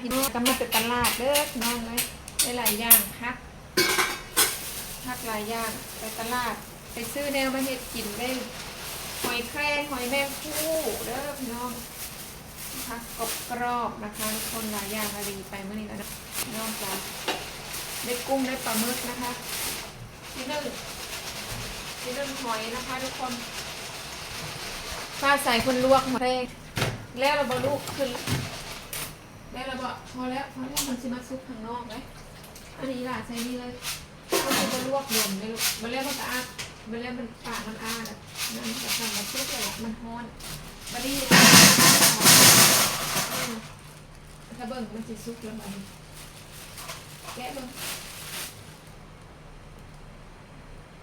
พี่น้องก็มาเป็นตลาดเด้อพี่น้องเลยได้หลายอย่างพักพักหลายอย่างไปตลาดไปซื้อแนวมาเฮ็ดกินได้หอยแครงหอยแมงผู้เด้อพี่น้องพักกรอบกรอบนะคะทุกคนหลายอย่างอะไรไปเมื่อนี้แล้วนะพี่น้องจ้าได้กุ้งได้ปลาหมึกนะคะที่นึ่งที่นึ่งหอยนะคะ ทุกคนฟ้าใส่คนลวกหอยแครงแล้วเราบรรลุขึ้น ได้แล้วบอกพอแล้วพอแล้วมันสิมาซุปข้างนอกไหมอันนี้ล่ะใส่นี่เลยก็คือจะลวกรวมเลยลูกมันแล้วมันจะอาดมันแล้วมันปากมันอาดอะนั่นจะทำมาซุปเลยอะมันฮ้อนบัดนี้ถ้าเบิ่งมันจะซุปแล้วมันแกะเบิ่ง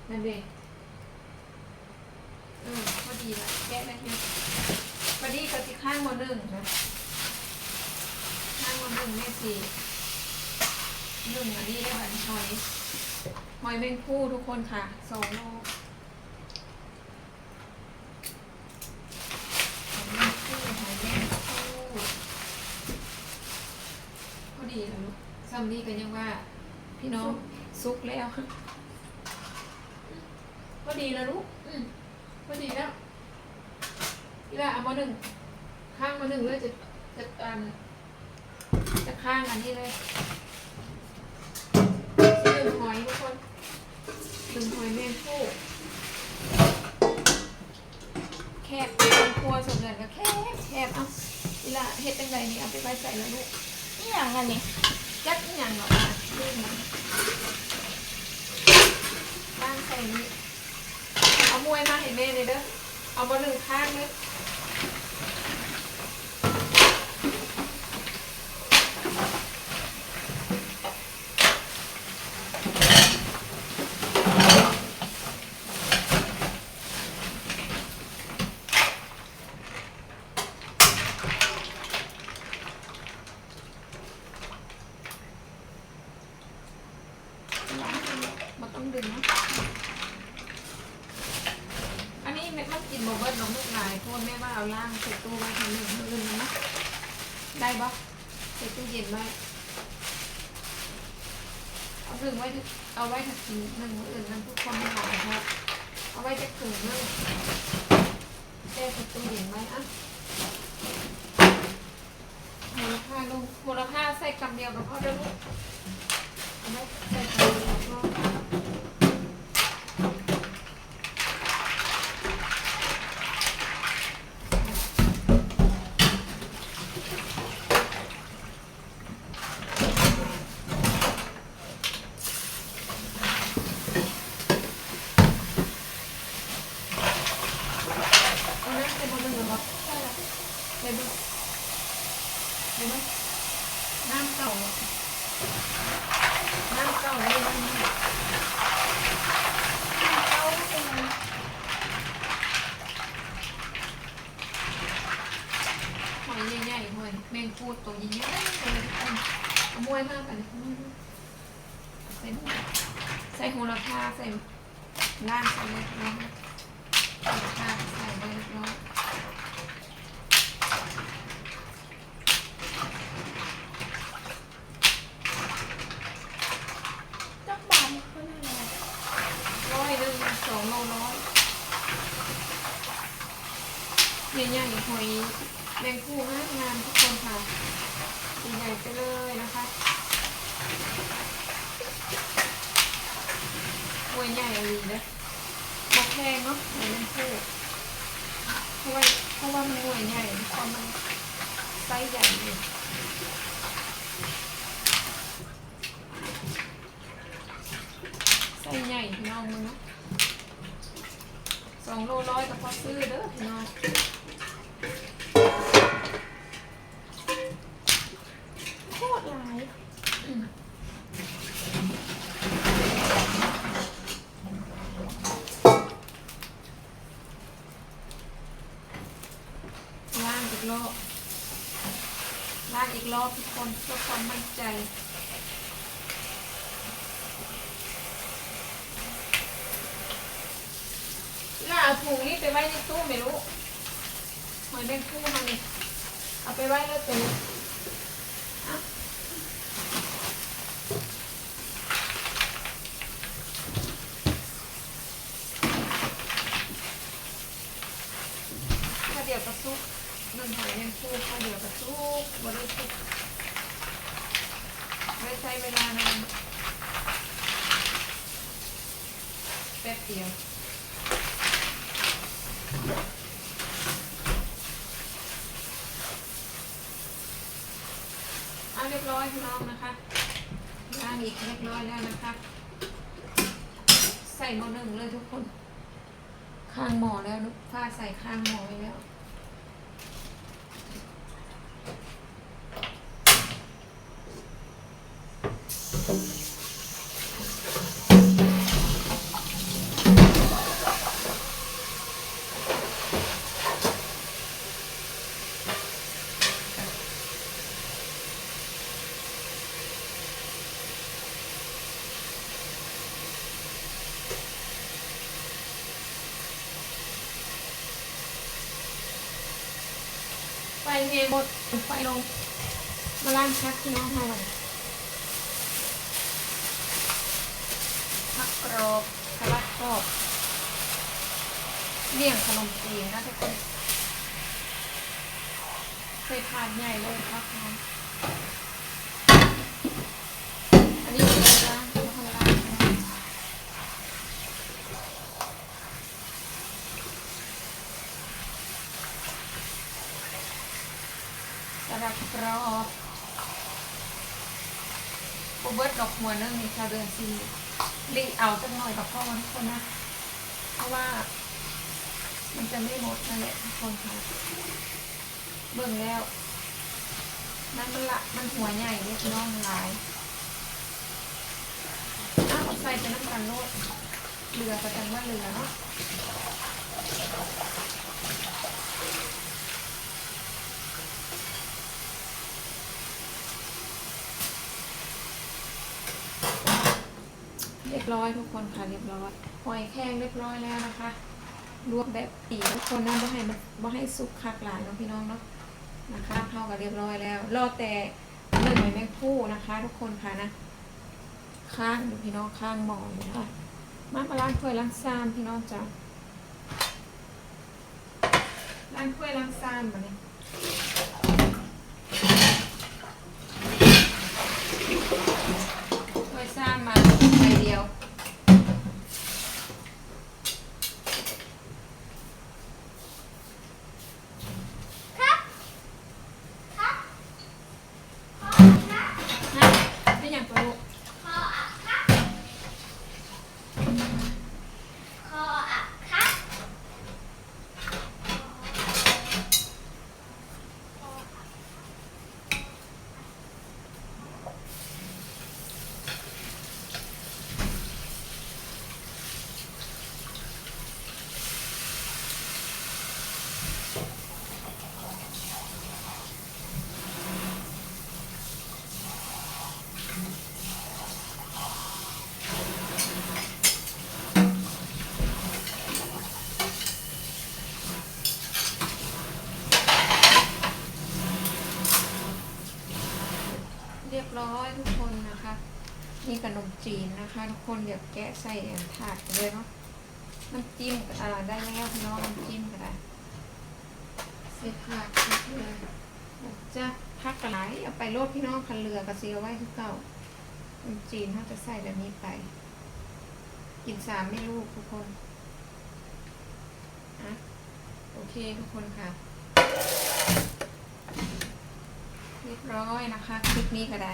นั่นเองอืมพอดีละแกะได้เนี่ยพอดีกับที่ข้างหมอหนึ่งนะ ข้างหนึ่งแม่สี่หนึ่งอันนี้ได้แบบหอยหอยแมงคู่ทุกคนค่ะสองโลหอยแมงคู่หอยแมงคู่พอดีแล้วลูกซัมนี่กันยังว่า พี่น้องซุกแล้วพอดีแล้วลูกอืมพอดีแล้วพี่ละเอามาหนึ่งข้างมาหนึ่งเลยจะจะอัน ข้างอันนี้เลยซื้อหอยทุกคนดึงหอยแมงผู้แคบเป็นครัวสมเด็จก็แคบแคบเอาอีละเฮ็ดจังไดนี่เอาไปไว้ใส่แล้วลูกนี่อย่างอันนี้จักอหย่างหรอกอะลืมมันบ้างใส่นี้เอามวยมาให้แม่เลยเด้อเอามาหนึ่งข้างเลยมันต้องดึงเนาะอันนี้แม่มัน กินโมเบิร์ตน้องลูกหลายพราะว่าแม่ว่าเอาล่างใส่ตู้ไว้ทำหนึ่งมื้ออื่นนะได้ปะใส่ตู้เย็นไว้เอาถึงไว้เอาไว้ถักกินหนึ่งมื้ออื่นนั่นทุกคนไม่หายครับเอาไว้จะถึงนึงแช่ใส่ตู้เย็นไว้อะมูลค่าลูกมูลค่าใส่กำเดียวกับพ่อเด้อลูกเอาไว้ใส่กำเดียวกับพ่อ เอาน้ำใส่บนเหรอใช่แล้วใส่บนเห็นไหมน้ำเก่าอะน้ำเก่าเลยน้ำนี้ เอาเป็น หอยใหญ่ๆหอยแมงปูตัวใหญ่ๆเลยทุกคนเอาม วยมากไปเลยใส่ใส่โหระพาใส่ล่างใส่เล็กน้อยใส่ชาใส่เล็กน้อยจักบาทเขาหน่อยนะร้อยหนึ่งสองโลร้อยใหญ่ๆหอยแมงคู่งามงามทุกคนค่ะ ใหญ่ไปเลยนะคะหอยใหญ่เลยนะบอกแพงเนาะหอยแมงคู่เพราะว่าเพราะว่ามันหอยใหญ่ทุกคนมันไซส์ใหญ่อยู่ไซส์ใหญ่พี่น้องมึงเนาะสองโลร้อยก็พอซื้อเด้อพี่น้อง อทุกคนเพื่อความมั่นใจน่าเอาถุงนี้ไปไว้ในตู้ไม่รู้เหมือนเป็นผู้มาเนี่เอาไปไว้แล้วตู้ข้าเดี๋ยวกระซุกนึ่งหอยแมงผู้ข้าเดี๋ยวกระซุกบริสุทธิ์ ใช้เวลานานแป๊บเดียวเอาเรียบร้อยพี่น้องนะคะย่างอีกเรียบร้อยแล้วนะคะ ใส่หม้อหนึ่งเลยทุกคน ข้างหม้อแล้วลูกผ้าใส่ข้างหม้อไว้แล้ว เมหมดไฟลง มาล้างชักพี่น้องให้วันพักกรอบสลัดกรอบเลี่ยงขนมจีนนะทุกคนเคยทานใหญ่เลยครับน้องอันนี้เป็นอะไรนะเป็นคนล้างนะสลัด กรอบโบเบิร์ตดอกหัวนึงนี่ชาวเดือนซีรีเอาสักหน่อยกับพ่อทุกคนนะ เพราะว่า มันจะไม่หมดนั่นแหละทุกคนค่ะเบิ่งแล้วมันมันละมันหัวใหญ่เล็กน้องหลายอ้าวใส่เป็นน้ำกันโลดเรือประจันว่าเรือเนาะ รียบร้อยทุกคนค่ะเรียบร้อยหอยแครงเรียบร้อยแล้วนะคะลวกแบบปีทุกคนนะบ่ให้มันบ่ให้สุกคักหลายเนาะพี่น้องเนาะนะคะเข้ากับเรียบร้อยแล้ว รอแต่เนื้อหอยแมงผู้นะคะ ทุกคนค่ะนะข้างอยู่พี่น้องข้างหมออยู่นะคะมามาล้างถ้วยล้างซามพี่น้องจ้ะล้างถ้วยล้างซามมาเนี่ยถ้วยซามมาใบเดียว ครับครับขอครับ ฮะเป็นอย่างตัวลูก ขออะครับขออะครับ เร้อยทุกคนนะคะ นี่ขนมจีนนะคะ ทุกคนเดี๋ยวแกะใส่อันถาดเลยเนาะน้ำจิ้มอ่าได้แล้วพี่น้องน้ำจิ้มก็ได้ใส่ถาดเลยจะพักกระไหลเอาไปโลดพี่น้องคันเรือกับเสียวไว้ทุกเก่าขนมจีนเขาจะใส่แบบนี้ไป กินสามไม่ลูกทุกคนอะโอเคทุกคนค่ะ เรียบร้อยนะคะคลิปนี้ก็ได้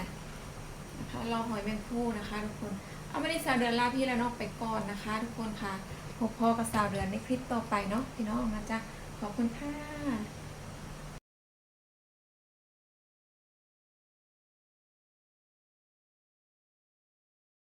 นะคะเราหอยแมงผู้นะคะทุกคนเอาไม่ได้สาวเดือนลาพี่แล้วนอกไปก่อนนะคะ ทุกคนค่ะพบพ่อกับสาวเดือนในคลิปต่อไปเนาะพี่น้องนะจ๊ะขอบคุณค่ะ